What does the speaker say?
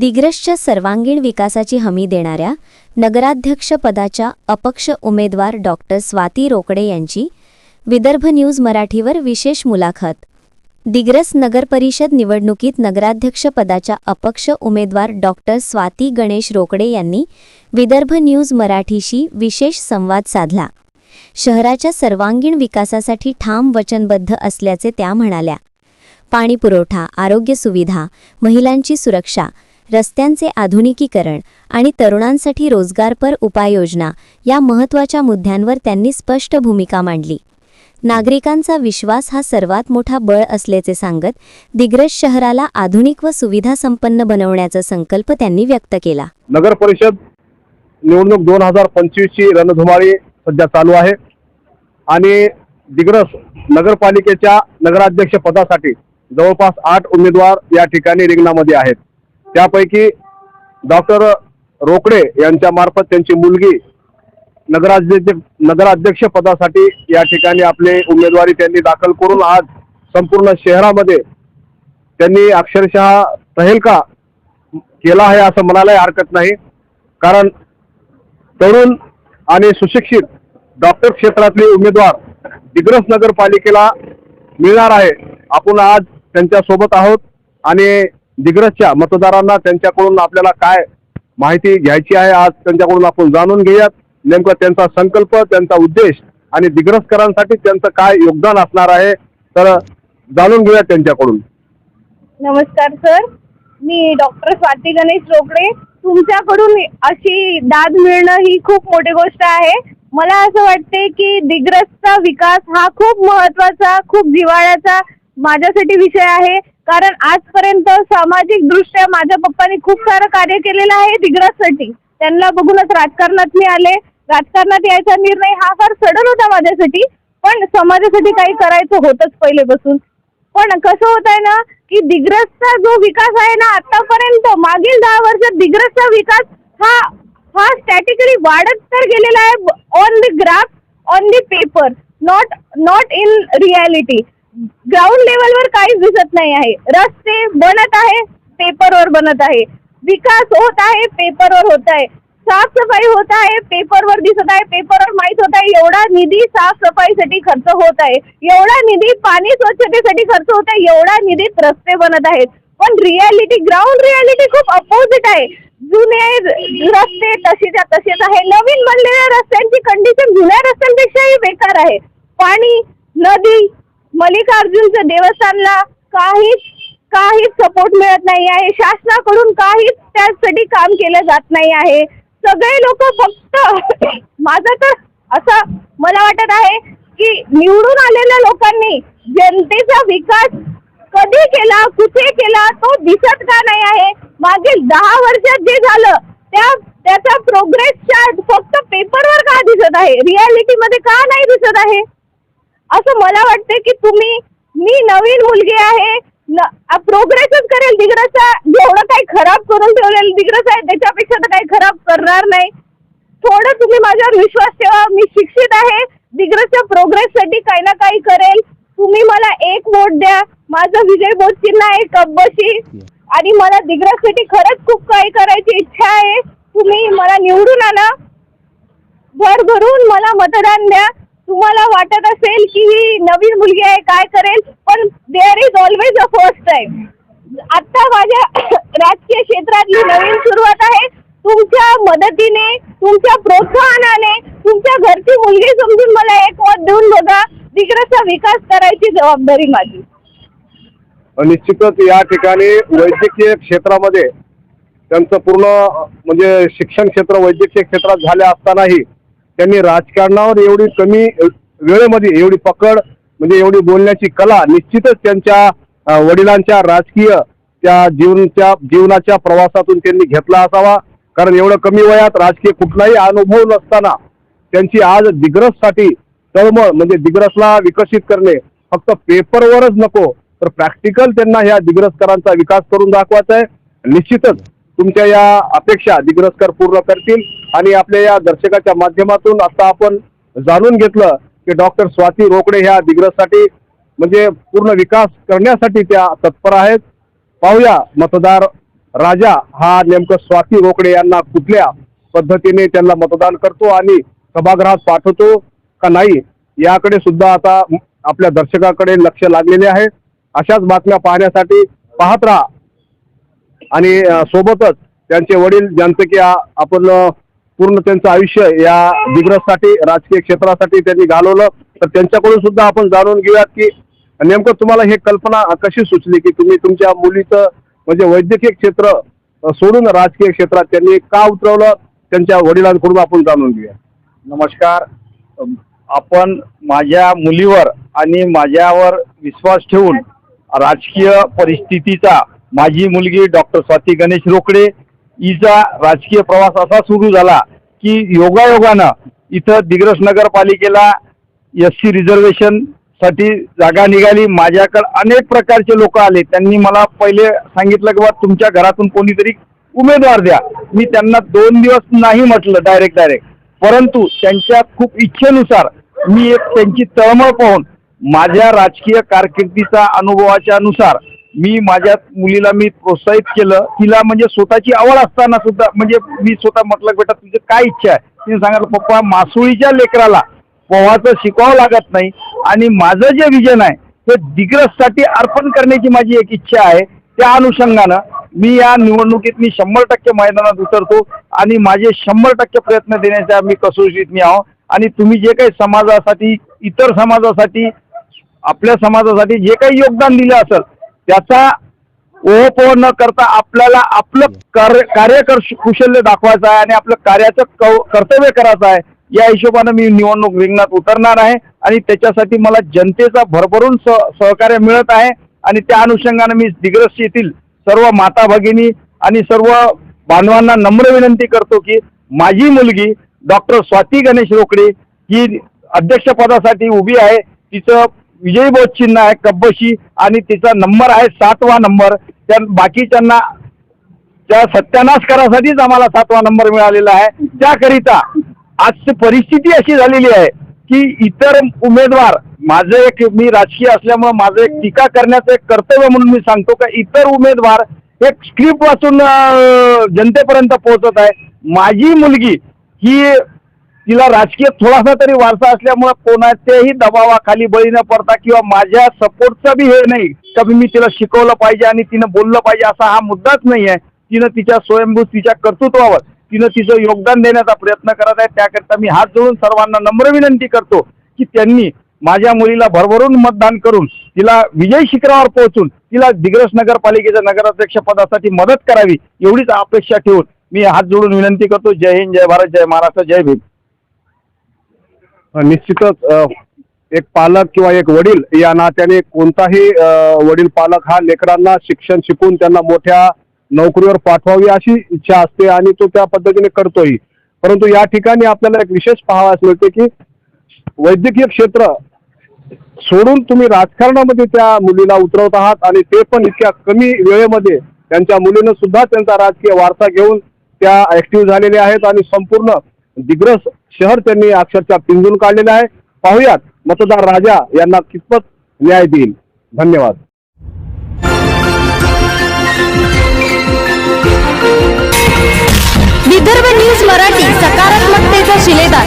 दिग्रसच्या सर्वांगीण विकासाची हमी देणाऱ्या नगराध्यक्षपदाच्या अपक्ष उमेदवार डॉक्टर स्वाती रोकडे यांची विदर्भ न्यूज मराठीवर विशेष मुलाखत. दिग्रस नगरपरिषद निवडणुकीत नगराध्यक्षपदाच्या अपक्ष उमेदवार डॉक्टर स्वाती गणेश रोकडे यांनी विदर्भ न्यूज मराठीशी विशेष संवाद साधला. शहराच्या सर्वांगीण विकासासाठी ठाम वचनबद्ध असल्याचे त्या म्हणाल्या. पाणीपुरवठा आरोग्य सुविधा महिलांची सुरक्षा रस्त्यांचे आधुनिकीकरण आणि तरुणांसाठी रोजगारपर उपाययोजना या महत्त्वाच्या मुद्द्यांवर त्यांनी स्पष्ट भूमिका मांडली. नागरिकांचा विश्वास हा सर्वात मोठा बळ असल्याचे सांगत दिग्रज शहराला आधुनिक व सुविधासंपन्न बनवण्याचा संकल्प त्यांनी व्यक्त केला. नगर परिषद निवडणूक दोन हजार पंचवीसची रणधुमाळी सध्या चालू आहे आणि दिग्रस नगरपालिकेच्या नगराध्यक्ष पदासाठी जवळपास आठ उमेदवार या ठिकाणी रिंगणामध्ये आहेत. त्यापैकी डॉक्टर रोकडे यांच्या मार्फत त्यांची मुलगी नगराध्यक्ष नगराध्यक्ष पदासाठी या ठिकाणी आपले उमेदवारी त्यांनी दाखल करून आज संपूर्ण शहरामध्ये त्यांनी अक्षरशः तहेलका केला आहे असं म्हणायलाही हरकत नाही. कारण तरुण आणि सुशिक्षित डॉक्टर क्षेत्रातले उमेदवार दिग्रस नगरपालिकेला मिळणार आहे. आपण आज त्यांच्यासोबत आहोत आणि दिग्रसच्या मतदारांना त्यांच्याकडून आपल्याला काय माहिती घ्यायची आहे आज त्यांच्याकडून आपण जाणून घेऊयात. नेमका त्यांचा संकल्प त्यांचा उद्देश आणि दिग्रसकरांसाठी त्यांचं काय योगदान असणार आहे तर जाणून घेऊयात त्यांच्याकडून. नमस्कार सर. मी डॉक्टर स्वाती गणेश रोकडे. तुमच्याकडून अशी दाद मिळणं ही खूप मोठी गोष्ट आहे. मला असं वाटते की दिग्रसचा विकास हा खूप महत्त्वाचा खूप जिवाळ्याचा माझ्यासाठी विषय आहे. कारण आजपर्यंत सामाजिक दृष्ट्या माझ्या पप्पांनी खूप सारं कार्य केलेलं आहे दिग्रजसाठी त्यांना बघूनच राजकारणात मी आले. राजकारणात यायचा निर्णय हा फार सडल होता माझ्यासाठी. पण समाजासाठी काही करायचं होतच पहिलेपासून. पण कसं होत आहे ना की दिग्रजचा जो विकास आहे ना आतापर्यंत मागील दहा वर्षात दिग्रजचा विकास हा हा स्टॅटिकली वाढत तर गेलेला आहे. On the graph on the paper not not in reality ground लेवलवर काहीच दिसत नाही आहे. रस्ते बनत आहे पेपरवर बनत आहे. विकास होत आहे पेपरवर होत आहे. साफसफाई होत आहे पेपरवर दिसत आहे पेपरवर माहीत होत आहे. एवढा निधी साफसफाईसाठी खर्च होत आहे. एवढा निधी पाणी स्वच्छतेसाठी खर्च होत आहे. एवढा निधीत रस्ते बनत आहेत. पण रियालिटी ग्राउंड रियालिटी खूप अपोजिट आहे. जुने रस्ते तसेच्या तसेच आहे. नवीन बनलेल्या रस्त्यांची कंडिशन जुन्या रस्त्यांपेक्षाही बेकार आहे. पाणी नदी मल्लिकार्जुनचं देवस्थानला काहीच काहीच सपोर्ट मिळत नाही आहे. शासनाकडून काहीच त्यासाठी काम केलं जात नाही आहे. सगळे लोक फक्त माझं तर असं मला वाटत आहे की निवडून आलेल्या लोकांनी जनतेचा विकास कधी केला कुठे केला तो दिसत का नाही आहे? मागील दहा वर्षात जे झालं त्या त्याचा प्रोग्रेस चार्ट फक्त पेपरवर का दिसत आहे? रियालिटी मध्ये का नाही दिसत आहे? असं मला वाटते की तुम्ही मी नवीन मुलगी आहे प्रोग्रेसच करेल दिग्रसा जेवढं काही खराब करून ठेवलेलं दिग्रस आहे त्याच्यापेक्षा तर काही खराब करणार नाही. थोडं तुम्ही माझ्यावर विश्वास ठेवा मी शिक्षित आहे दिग्रसच्या प्रोग्रेससाठी काही ना काही करेल. तुम्ही मला एक वोट द्या माझं विजय बोधचिन्ह आहे कब्बशी आणि मला दिग्रससाठी खरंच खूप काही करायची इच्छा आहे. तुम्ही मला निवडून आणा. भर भरून मला मतदान द्या. तुम्हाला वाटत असेल की ही नवीन मुलगी आहे काय करेल पण there is always a first time आता माझ्या राजकीय क्षेत्रातली नवीन सुरुवात आहे. तुमच्या मदतीने तुमच्या प्रोत्साहनाने तुमच्या घरची मुलगी समजून मला एक मत देऊन बघा दिग्रसचा विकास करायची जबाबदारी माझी. निश्चितच या ठिकाणी वैद्यकीय क्षेत्रामध्ये त्यांचं पूर्ण म्हणजे शिक्षण क्षेत्र वैद्यकीय क्षेत्रात झाले असतानाही त्यांनी राजकारणावर एवढी कमी वेळेमध्ये एवढी पकड म्हणजे एवढी बोलण्याची कला निश्चितच त्यांच्या वडिलांच्या राजकीय त्या जीवनच्या जीवनाच्या प्रवासातून त्यांनी घेतला असावा. कारण एवढं कमी वयात राजकीय कुठलाही अनुभव नसताना त्यांची आज दिग्रससाठी तळमळ म्हणजे दिग्रसला विकसित करणे फक्त पेपरवरच नको तर प्रॅक्टिकल त्यांना ह्या दिग्रसकरांचा विकास करून दाखवायचा आहे. निश्चितच तुमच्या या अपेक्षा दिग्रसकर पूर्ण करतील. आणि आपल्या या दर्शकाच्या माध्यमातून आता आपण जाणून घेतलं की डॉक्टर स्वाती रोकडे ह्या दिग्रजसाठी म्हणजे पूर्ण विकास करण्यासाठी त्या तत्पर आहेत. पाहूया मतदार राजा हा नेमकं स्वाती रोकडे यांना कुठल्या पद्धतीने त्यांना मतदान करतो आणि सभागृहात पाठवतो का नाही याकडे सुद्धा आता आपल्या दर्शकाकडे लक्ष लागलेले आहे. अशाच बातम्या पाहण्यासाठी पाहत राहा. आणि सोबतच त्यांचे वडील ज्यांचं की आपण पूर्ण त्यांचं आयुष्य या दिग्रजसाठी राजकीय क्षेत्रासाठी त्यांनी घालवलं. तर त्यांच्याकडून सुद्धा आपण जाणून घेऊयात की नेमकं तुम्हाला हे कल्पना कशी सुचली की तुम्ही तुमच्या मुलीचं म्हणजे वैद्यकीय क्षेत्र सोडून राजकीय क्षेत्रात त्यांनी का उतरवलं? त्यांच्या वडिलांकडून आपण जाणून घेऊया. नमस्कार. आपण माझ्या मुलीवर आणि माझ्यावर विश्वास ठेवून राजकीय परिस्थितीचा माझी मुलगी डॉक्टर स्वाती गणेश रोकडे हिचा राजकीय प्रवास असा सुरू झाला की योगायोगानं इथं दिग्रस नगरपालिकेला एस सी रिझर्वेशनसाठी जागा निघाली. माझ्याकडे अनेक प्रकारचे लोक आले. त्यांनी मला पहिले सांगितलं की बा तुमच्या घरातून कोणीतरी उमेदवार द्या. मी त्यांना दोन दिवस नाही म्हटलं डायरेक्ट डायरेक्ट परंतु त्यांच्या खूप इच्छेनुसार मी एक त्यांची तळमळ पाहून माझ्या राजकीय कारकिर्दीचा अनुभवाच्या नुसार मी माझ्या मुलीला मी प्रोत्साहित केलं. तिला म्हणजे स्वतःची आवड असताना सुद्धा म्हणजे मी स्वतः म्हटलं बेटा तुझं काय इच्छा आहे? तिने सांगितलं पप्पा मासुळीच्या लेकराला पोहाचं शिकवावं लागत नाही आणि माझं जे विजन आहे ते दिग्रससाठी अर्पण करण्याची माझी एक इच्छा आहे. त्या अनुषंगानं मी या निवडणुकीत मी शंभर टक्के मैदानात उतरतो आणि माझे शंभर टक्के प्रयत्न देण्याच्या मी कसोशीत मी आहो. आणि तुम्ही जे काही समाजासाठी इतर समाजासाठी आपल्या समाजासाठी जे काही योगदान दिलं असेल त्याचा ओहोपोह न करता आपल्याला आपलं कार्य कार्य कुशल्य दाखवायचं आहे आणि आपलं कार्याचं कव कर्तव्य करायचं आहे. या हिशोबानं मी निवडणूक रिंगणात उतरणार आहे आणि त्याच्यासाठी मला जनतेचा भरभरून सह सहकार्य मिळत आहे आणि त्या अनुषंगानं मी दिग्रस येथील सर्व माता भगिनी आणि सर्व बांधवांना नम्र विनंती करतो की माझी मुलगी डॉक्टर स्वाती गणेश रोकडे ही अध्यक्षपदासाठी उभी आहे. तिचं विजयी बोध चिन्ह आहे कब्बशी आणि तिचा नंबर आहे सातवा नंबर. त्या बाकीच्यांना त्या सत्यानाश करासाठीच आम्हाला सातवा नंबर मिळालेला आहे. त्याकरिता आजची परिस्थिती अशी झालेली आहे की इतर उमेदवार माझं एक मी राजकीय असल्यामुळे माझं एक टीका करण्याचं एक कर्तव्य म्हणून मी सांगतो का इतर उमेदवार एक स्क्रिप्ट वाचून जनतेपर्यंत पोहोचत आहे. माझी मुलगी ही तिला राजकीय थोडासा तरी वारसा असल्यामुळे कोणाच्याही दबावाखाली बळी न पडता किंवा माझ्या सपोर्टचा बी हे नाही का मी तिला शिकवलं पाहिजे आणि तिनं बोललं पाहिजे असा हा मुद्दाच नाही आहे. तिनं तिच्या स्वयंभू तिच्या कर्तृत्वावर तिनं तिचं योगदान देण्याचा प्रयत्न करत आहे. त्याकरिता मी हात जोडून सर्वांना नम्र विनंती करतो की त्यांनी माझ्या मुलीला भरभरून मतदान करून तिला विजय शिखरावर पोहोचून तिला दिग्रस नगरपालिकेच्या नगराध्यक्ष पदासाठी मदत करावी एवढीच अपेक्षा ठेवून मी हात जोडून विनंती करतो. जय हिंद जय भारत जय महाराष्ट्र जय भीम. निश्चितच एक पालक किंवा एक वडील या नात्याने कोणताही वडील पालक हा लेकरांना शिक्षण शिकून त्यांना मोठ्या नोकरीवर पाठवावी अशी इच्छा असते आणि तो त्या पद्धतीने करतोही. परंतु या ठिकाणी आपल्याला एक विशेष पाहावास मिळते की वैद्यकीय क्षेत्र सोडून तुम्ही राजकारणामध्ये त्या मुलीला उतरवत आहात आणि ते पण इतक्या कमी वेळेमध्ये त्यांच्या मुलीनं सुद्धा त्यांचा राजकीय वारसा घेऊन त्या ऍक्टिव्ह झालेल्या आहेत आणि संपूर्ण दिग्रस शहर त्यांनी अक्षरशः पिंजून काढलेलं आहे. पाहुयात मतदार राजा यांना कितपत न्याय देईल. धन्यवाद. विदर्भ न्यूज मराठी सकारात्मकतेचा शिलेदार.